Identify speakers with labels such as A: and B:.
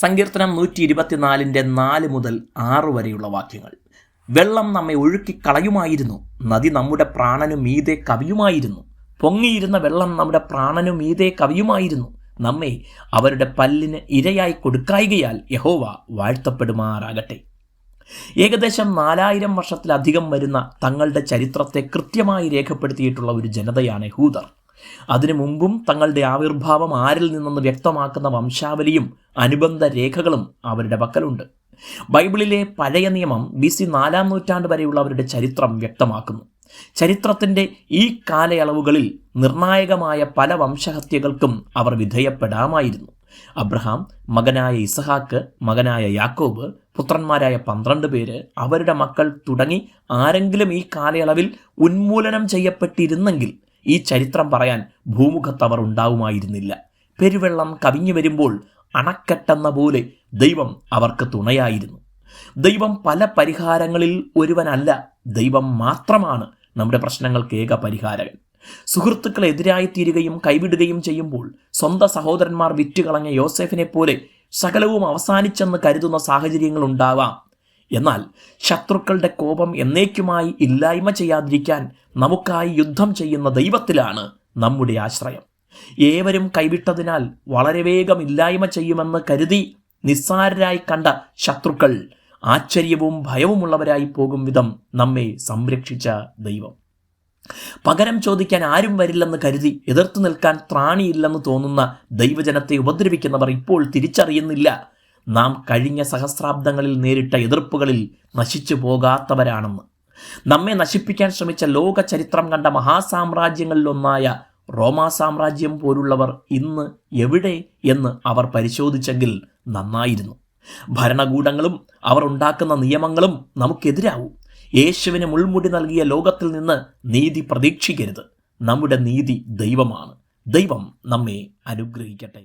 A: സങ്കീർത്തനം നൂറ്റി ഇരുപത്തിനാലിന്റെ നാല് മുതൽ ആറ് വരെയുള്ള വാക്യങ്ങൾ. വെള്ളം നമ്മെ ഒഴുക്കി കളയുമായിരുന്നു നദി നമ്മുടെ പ്രാണനു മീതെ കവിയുമായിരുന്നു. പൊങ്ങിയിരുന്ന വെള്ളം നമ്മുടെ പ്രാണനു മീതെ കവിയുമായിരുന്നു. നമ്മെ അവരുടെ പല്ലിന് ഇരയായി കൊടുക്കായികയാൽ യഹോവ വാഴ്ത്തപ്പെടുമാറാകട്ടെ. ഏകദേശം നാലായിരം വർഷത്തിലധികം വരുന്ന തങ്ങളുടെ ചരിത്രത്തെ കൃത്യമായി രേഖപ്പെടുത്തിയിട്ടുള്ള ഒരു ജനതയാണ് ഹൂദർ. അതിനു മുമ്പും തങ്ങളുടെ ആവിർഭാവം ആരിൽ നിന്നെന്ന് വ്യക്തമാക്കുന്ന വംശാവലിയും അനുബന്ധ രേഖകളും അവരുടെ പക്കലുണ്ട്. ബൈബിളിലെ പഴയ നിയമം ബി സി നാലാം നൂറ്റാണ്ട് വരെയുള്ള അവരുടെ ചരിത്രം വ്യക്തമാക്കുന്നു. ചരിത്രത്തിന്റെ ഈ കാലയളവുകളിൽ നിർണായകമായ പല വംശഹത്യകൾക്കും അവർ വിധേയപ്പെടാമായിരുന്നു. അബ്രഹാം മകനായ ഇസഹാക്ക് മകനായ യാക്കോബ് പുത്രന്മാരായ പന്ത്രണ്ട് പേര് അവരുടെ മക്കൾ തുടങ്ങി ആരെങ്കിലും ഈ കാലയളവിൽ ഉന്മൂലനം ചെയ്യപ്പെട്ടിരുന്നെങ്കിൽ ഈ ചരിത്രം പറയാൻ ഭൂമുഖത്ത് അവർ ഉണ്ടാവുമായിരുന്നില്ല. പെരുവെള്ളം കവിഞ്ഞു വരുമ്പോൾ അണക്കെട്ടെന്ന പോലെ ദൈവം അവർക്ക് തുണയായിരുന്നു. ദൈവം പല പരിഹാരങ്ങളിൽ ഒരുവനല്ല ദൈവം മാത്രമാണ് നമ്മുടെ പ്രശ്നങ്ങൾക്ക് ഏക പരിഹാരകൻ. സുഹൃത്തുക്കൾ എതിരായി തീരുകയും കൈവിടുകയും ചെയ്യുമ്പോൾ സ്വന്തം സഹോദരന്മാർ വിറ്റുകളഞ്ഞ യോസെഫിനെ പോലെ സകലവും അവസാനിച്ചെന്ന് കരുതുന്ന സാഹചര്യങ്ങൾ ഉണ്ടാവാം. എന്നാൽ ശത്രുക്കളുടെ കോപം എന്നേക്കുമായി ഇല്ലായ്മ ചെയ്യാതിരിക്കാൻ നമുക്കായി യുദ്ധം ചെയ്യുന്ന ദൈവത്തിലാണ് നമ്മുടെ ആശ്രയം. ഏവരും കൈവിട്ടതിനാൽ വളരെ വേഗം ഇല്ലായ്മ ചെയ്യുമെന്ന് കരുതി നിസ്സാരരായി കണ്ട ശത്രുക്കൾ ആശ്ചര്യവും ഭയവുമുള്ളവരായി പോകും വിധം നമ്മെ സംരക്ഷിച്ച ദൈവം. പകരം ചോദിക്കാൻ ആരും വരില്ലെന്ന് കരുതി എതിർത്തു നിൽക്കാൻ ത്രാണിയില്ലെന്ന് തോന്നുന്ന ദൈവജനത്തെ ഉപദ്രവിക്കുന്നവർ ഇപ്പോൾ തിരിച്ചറിയുന്നില്ല. നാം കഴിഞ്ഞ സഹസ്രാബ്ദങ്ങളിൽ നേരിട്ട എതിർപ്പുകളിൽ നശിച്ചു പോകാത്തവരാണെന്ന്. നമ്മെ നശിപ്പിക്കാൻ ശ്രമിച്ച ലോക ചരിത്രം കണ്ട മഹാസാമ്രാജ്യങ്ങളിലൊന്നായ റോമാ സാമ്രാജ്യം പോലുള്ളവർ ഇന്ന് എവിടെ എന്ന് അവർ പരിശോധിച്ചെങ്കിൽ നന്നായിരുന്നു. ഭരണകൂടങ്ങളും അവർ ഉണ്ടാക്കുന്ന നിയമങ്ങളും നമുക്കെതിരാവും. യേശുവിന് മുൾമുടി നൽകിയ ലോകത്തിൽ നിന്ന് നീതി പ്രതീക്ഷിക്കരുത്. നമ്മുടെ നീതി ദൈവമാണ്. ദൈവം നമ്മെ അനുഗ്രഹിക്കട്ടെ.